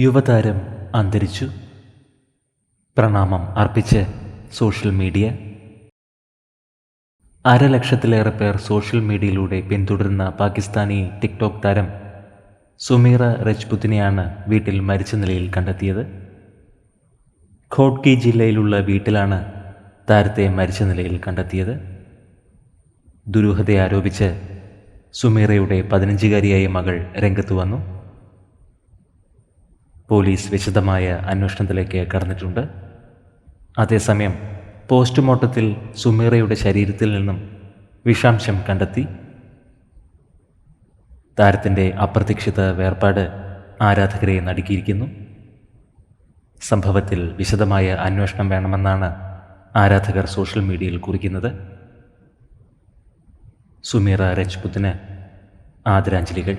യുവതാരം അന്തരിച്ചു. പ്രണാമം അർപ്പിച്ച് സോഷ്യൽ മീഡിയ. അരലക്ഷത്തിലേറെ പേർ സോഷ്യൽ മീഡിയയിലൂടെ പിന്തുടരുന്ന പാകിസ്ഥാനി ടിക്ടോക്ക് താരം സുമീറ രജ്പുത്തിനെയാണ് വീട്ടിൽ മരിച്ച നിലയിൽ കണ്ടെത്തിയത്. ഖോഡ്കി ജില്ലയിലുള്ള വീട്ടിലാണ് താരത്തെ മരിച്ച നിലയിൽ കണ്ടെത്തിയത്. ദുരൂഹതയാരോപിച്ച് സുമീറയുടെ പതിനഞ്ചുകാരിയായ മകൾ രംഗത്ത് വന്നു. പോലീസ് വിശദമായ അന്വേഷണത്തിലേക്ക് കടന്നിട്ടുണ്ട്. അതേസമയം പോസ്റ്റ്മോർട്ടത്തിൽ സുമീറയുടെ ശരീരത്തിൽ നിന്നും വിഷാംശം കണ്ടെത്തി. താരത്തിന്റെ അപ്രതീക്ഷിത വേർപാട് ആരാധകരെ നടുക്കിയിരിക്കുന്നു. സംഭവത്തിൽ വിശദമായ അന്വേഷണം വേണമെന്നാണ് ആരാധകർ സോഷ്യൽ മീഡിയയിൽ കുറിക്കുന്നത്. സുമീറ രജ്പുത്തിന് ആദരാഞ്ജലികൾ.